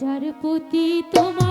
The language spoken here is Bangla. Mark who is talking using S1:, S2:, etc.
S1: যার প্রতি তোমার